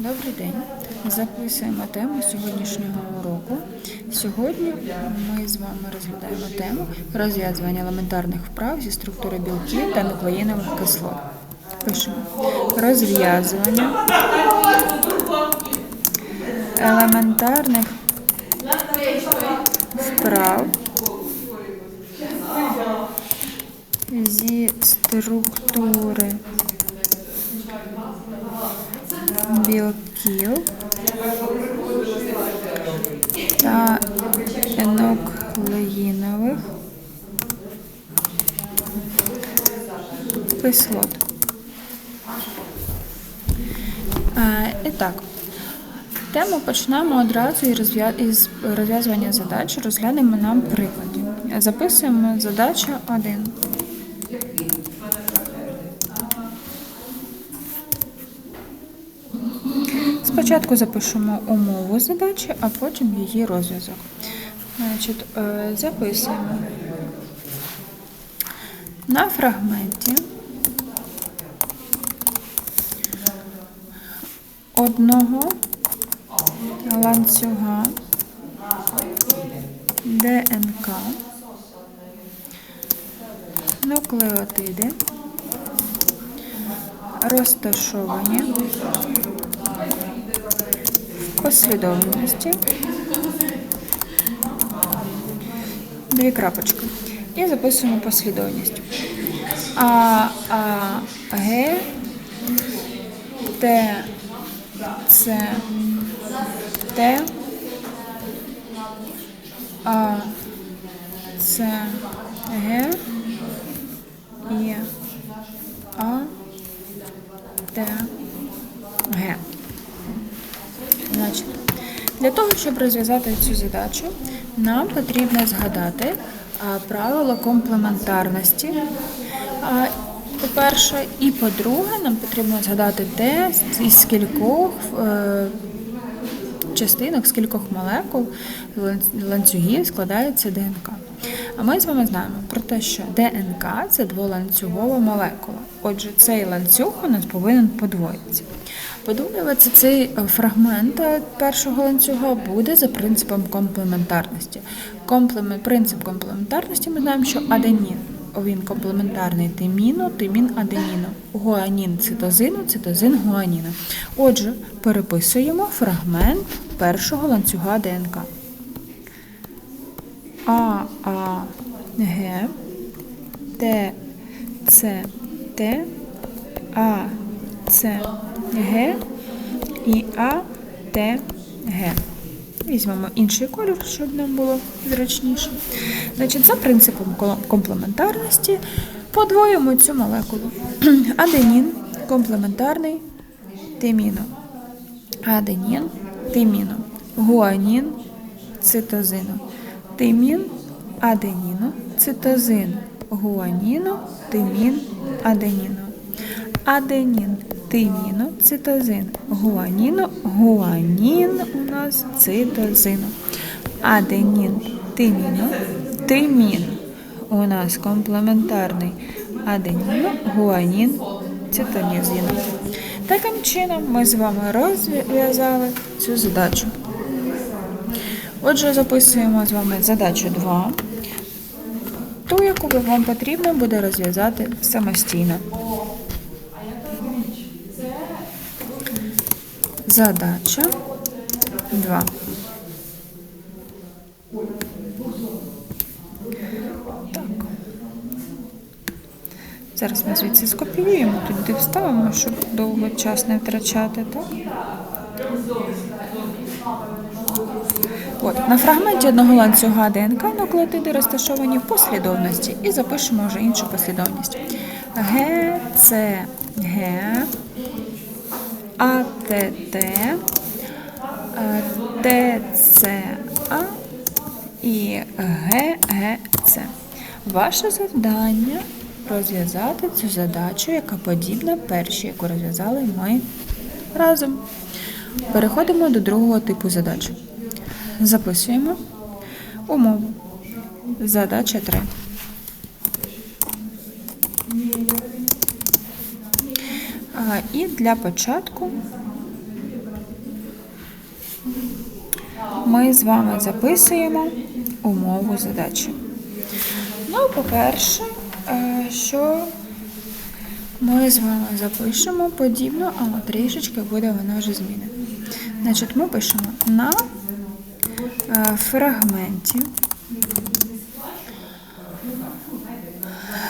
Добрий день. Записуємо тему сьогоднішнього уроку. Сьогодні ми з вами розглядаємо тему розв'язування елементарних вправ зі структури білків та нуклеїнових кислот. Пишемо розв'язування елементарних вправ зі структури білків та нуклеїнових кислот. І так, тему почнемо одразу із розв'язування задач. Розглянемо нам приклади. Записуємо задача 1. Спочатку запишемо умову задачі, а потім її розв'язок. Е, записуємо на фрагменті одного ланцюга ДНК нуклеотиди розташовані послідовності. Дві крапочки. І записуємо послідовність. А, А, Г, Т, С, Т, А, С, Г, І, А, Т, Г. Значить, для того, щоб розв'язати цю задачу, нам потрібно згадати а, правило комплементарності. По-перше, і по-друге, нам потрібно згадати те, із скількох е, частинок, з кількох молекул ланцюгів складається ДНК. А ми з вами знаємо про те, що ДНК це дволанцюгова молекула. Отже, цей ланцюг у нас повинен подвоїтися. Подвоюватися цей е, фрагмент е, першого ланцюга буде за принципом комплементарності. Комплемент, принцип комплементарності ми знаємо, що аденін він комплементарний тиміну, тимін аденіну, гуанін цитозину, цитозин гуаніну. Отже, переписуємо фрагмент першого ланцюга ДНК. А, А, Г, Т, С, Т, А, С, Г і А, Т, Г. Візьмемо інший кольор, щоб нам було зручніше. Значить, за принципом комплементарності подвоїмо цю молекулу. Аденін комплементарний тиміну. Аденін тиміну. Гуанін цитозину. Тимін аденіну, цитозин гуаніну, тимін аденіну. Аденін тиміну, цитозин гуаніну, гуанін у нас цитозину. Аденін тиміну, тимін у нас комплементарний аденіну, гуанін, цитонізину. Таким чином ми з вами розв'язали цю задачу. Отже, записуємо з вами задачу 2, ту, яку вам потрібно буде розв'язати самостійно. Задача 2. Так. Зараз ми звідси скопіюємо, туди вставимо, щоб довго час не втрачати, так? От, на фрагменті одного ланцюга ДНК нуклеотиди розташовані в послідовності і запишемо вже іншу послідовність. Г, С, Г, А, Т, Т, е, Т, С, А і Г, Г, Ваше завдання розв'язати цю задачу, яка подібна першій, яку розв'язали ми разом. Переходимо до другого типу задач. Записуємо умову. Задача 3. І для початку ми з вами записуємо умову задачі. Ну, по-перше, е, що ми з вами запишемо подібно, але трішечки буде вона вже змінена. Значить, ми пишемо на е, фрагменті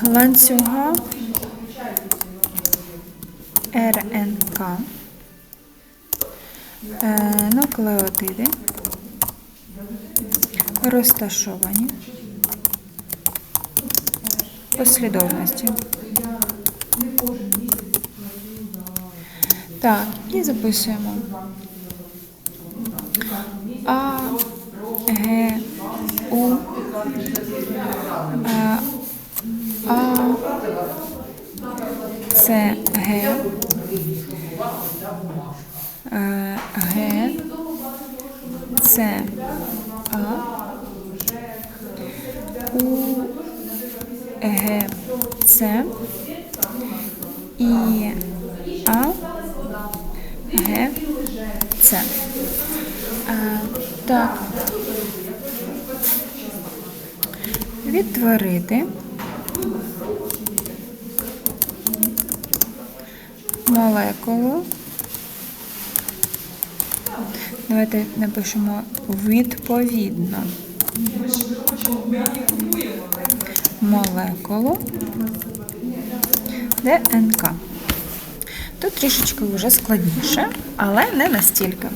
ланцюга. РНК е, нуклеотиди. Розташовані. Послідовності. Так, і записуємо. А, Г, У, А, А, С, Г, Е, Г, С, А, У, Г, С, І, А, Г, С. Так. Відтворити молекулу. Давайте напишемо відповідно молекулу ДНК. Тут трішечки вже складніше, але не настільки.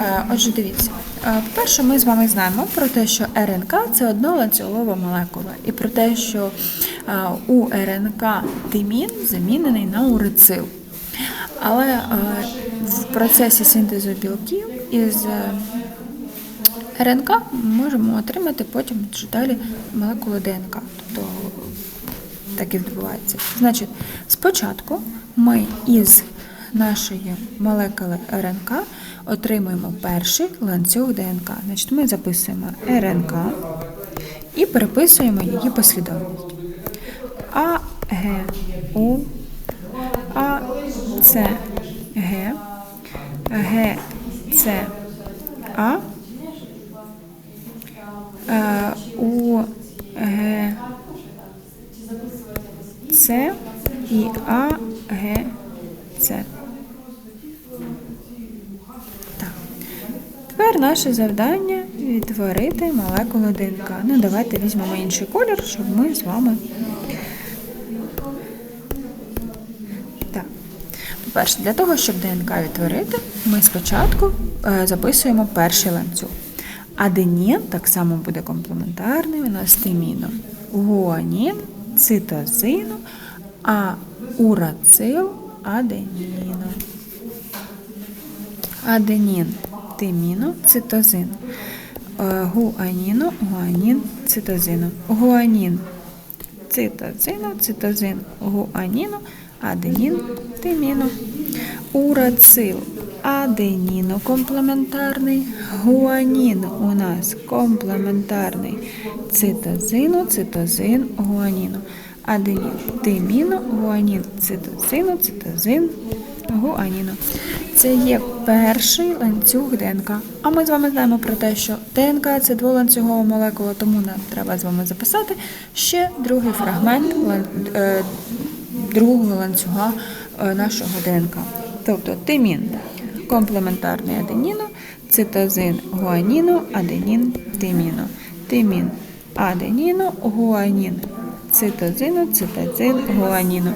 Е, Отже, дивіться. Е, По-перше, ми з вами знаємо про те, що РНК це одноланцюгова молекула, і про те, що е, у РНК тимін замінений на урицил. Але в процесі синтезу білків із е, РНК ми можемо отримати потім вже далі молекулу ДНК. Тобто так і відбувається. Значить, спочатку ми із нашої молекули РНК отримуємо перший ланцюг ДНК. Значить, ми записуємо РНК і переписуємо її послідовність. А, Г, У, А, С, Г, Г, С, А, Е, У, Г, С і А, Г, С. Так. Тепер наше завдання відтворити молекулу ДНК. Ну, давайте візьмемо інший колір, щоб ми з вами. Так. По-перше, для того, щоб ДНК відтворити, ми спочатку е, записуємо перший ланцюг. Аденін так само буде нас тиміном. Гуанін, цитозину, а урацил аденіну. Аденін, тиміну, цитозин. Е, Гуаніну, гуанін, цитозину. Гуанін, цитозину, цитозин, гуаніну, аденін, тиміну. Урацил аденіну комплементарний, гуанін у нас комплементарний цитозину, цитозин, гуаніну. Аденін, тиміну, гуанін, цитозину, цитозин, гуаніну. Це є перший ланцюг ДНК. А ми з вами знаємо про те, що ДНК це дволанцюгова молекула, тому нам треба з вами записати ще другий фрагмент е, другого ланцюга е, нашого ДНК. Тобто тимін комплементарний аденіну, цитозин гуаніну, аденін тиміну. Тимін аденіну, гуанін, цитозину, цитозин гуаніну.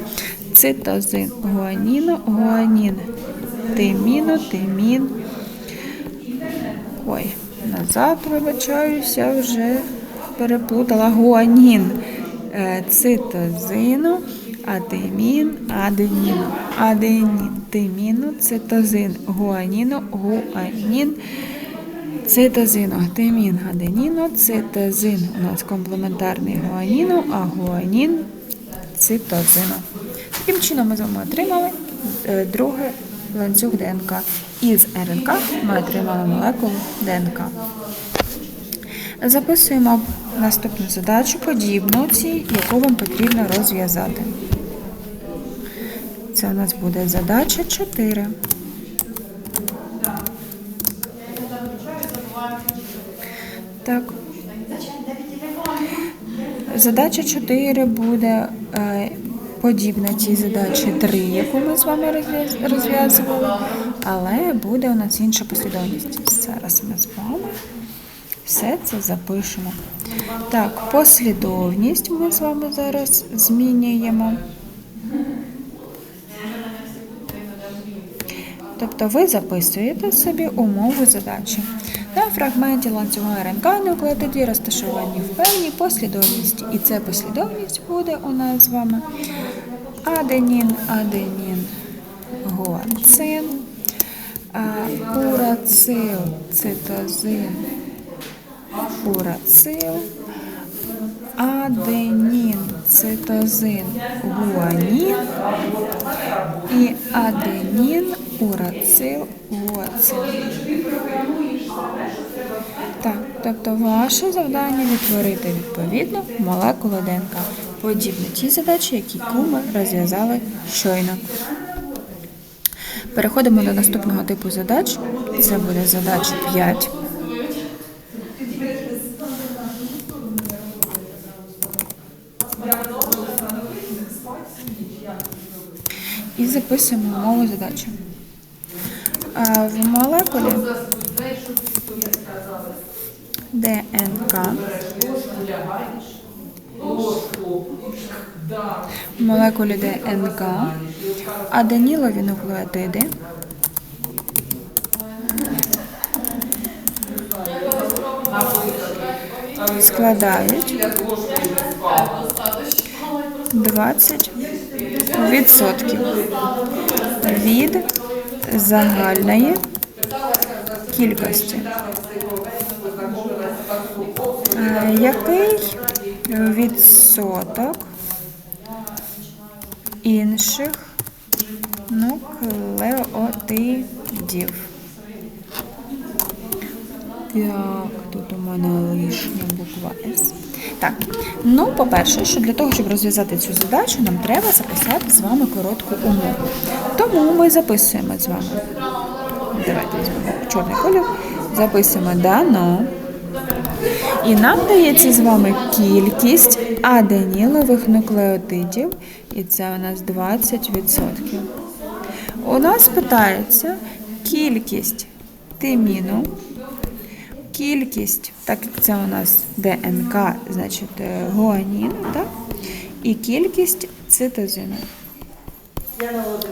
Цитозин гуаніну, гуанін, тиміну, тимін. Ой, назад вибачаюся, вже переплутала гуанін. Е, Цитозину, адемін, аденіну. Аденін, тиміну, цитозин, гуаніну, гуанін, цитозину, тимін, аденіну, цитозин. У нас комплементарний гуаніну, а гуанін цитозину. Таким чином ми з вами отримали е, другий ланцюг ДНК. Із РНК ми отримали молекулу ДНК. Записуємо наступну задачу, подібну цій, яку вам потрібно розв'язати. Це у нас буде задача 4. Так. Задача 4 буде е, подібна цій задачі 3, яку ми з вами розв'яз- розв'язували, але буде у нас інша послідовність. Зараз ми з вами все це запишемо. Так, послідовність ми з вами зараз змінюємо. Тобто ви записуєте собі умову задачі. На фрагменті ланцюга РНК нуклеотиді розташовані в певній послідовності. І ця послідовність буде у нас з вами аденін, аденін, гуацин, а, урацил, цитозин, урацил, аденін, цитозин, гуанін і аденін, урацил, гуацин. Так, тобто ваше завдання відтворити відповідно молекулу ДНК, подібно тій задачі, які ми розв'язали щойно. Переходимо до наступного типу задач. Це буде задача 5. І записуємо умову задачі. А В молекулі? ДНК. В молекулі ДНК. Аденілові нуклеотиди? Складають 20 відсотків від загальної кількості. Е, Який відсоток інших нуклеотидів? Так, тут у мене лишня буква С. Так, ну, по-перше, що для того, щоб розв'язати цю задачу, нам треба записати з вами коротку умову. Тому ми записуємо з вами. Давайте візьмемо чорний колір. Записуємо дано. І нам дається з вами кількість аденілових нуклеотидів, і це у нас 20%. У нас питається кількість тиміну, кількість, так як це у нас ДНК, значить е, гуаніну, так? і кількість цитозину.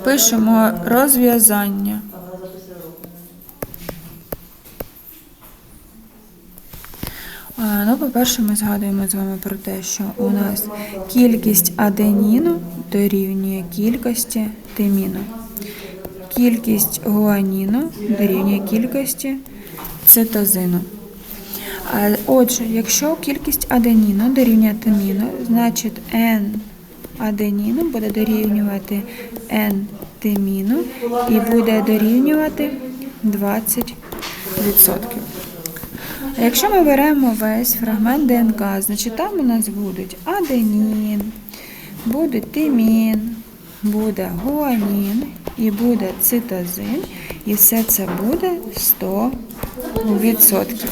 Пишемо розв'язання. Ну, по-перше, ми згадуємо з вами про те, що у нас кількість аденіну дорівнює кількості тиміну. Кількість гуаніну дорівнює кількості цитозину. Отже, якщо кількість аденіну дорівнює тиміну, значить N аденіну буде дорівнювати N тиміну і буде дорівнювати 20%. А якщо ми беремо весь фрагмент ДНК, значить там у нас будуть аденін, буде тимін, буде гуанін і буде цитозин, і все це буде 100%.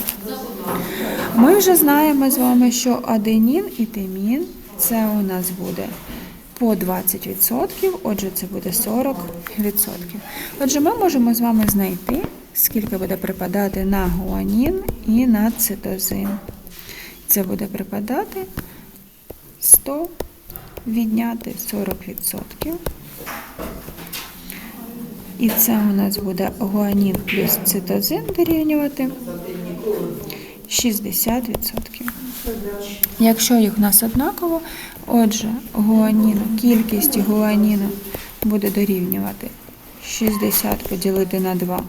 Ми вже знаємо з вами, що аденін і тимін це у нас буде по 20%, отже, це буде 40%. Отже, ми можемо з вами знайти, скільки буде припадати на гуанін і на цитозин. Це буде припадати 100, відняти 40%. І це у нас буде гуанін плюс цитозин дорівнювати 60%. Якщо їх у нас однаково, отже, гуаніну, кількість гуаніну буде дорівнювати 60 поділити на 2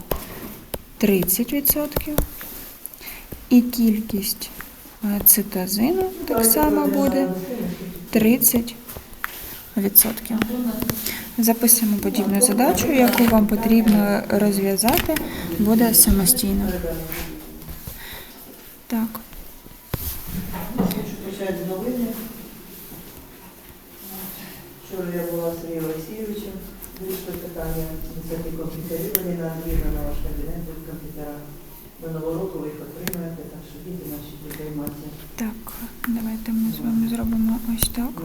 30%. І кількість е, цитозину так само буде 30%. Записуємо подібну задачу, яку вам потрібно розв'язати, буде самостійно. Наші Так, давайте ми з вами зробимо ось так.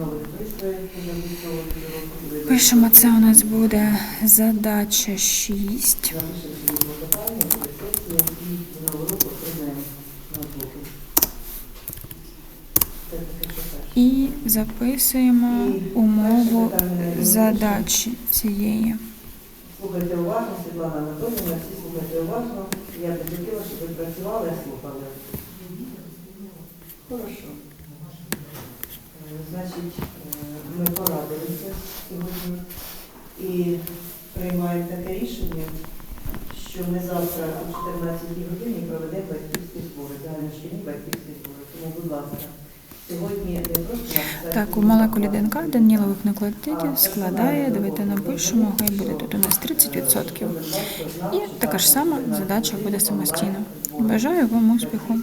Пишемо, це у нас буде задача 6. Напишемо собі клопотання, сесія і записуємо умову задачі цієї. Слухайте уважно, Світлана Анатоліївна, всі слухайте уважно. Я б хотіла, щоб ви працювали і слухали. Хорошо. Значить, е, ми порадилися сьогодні і приймаємо таке рішення, що ми завтра о 14 годині проведемо батьківські збори, загальношкільні батьківські збори. Тому, будь ласка, сьогодні не просто Так, у молекулі ДНК Данілових нуклеотидів складає, давайте напишемо, хай буде тут у нас 30%. І така ж сама задача буде самостійно. Бажаю вам успіху.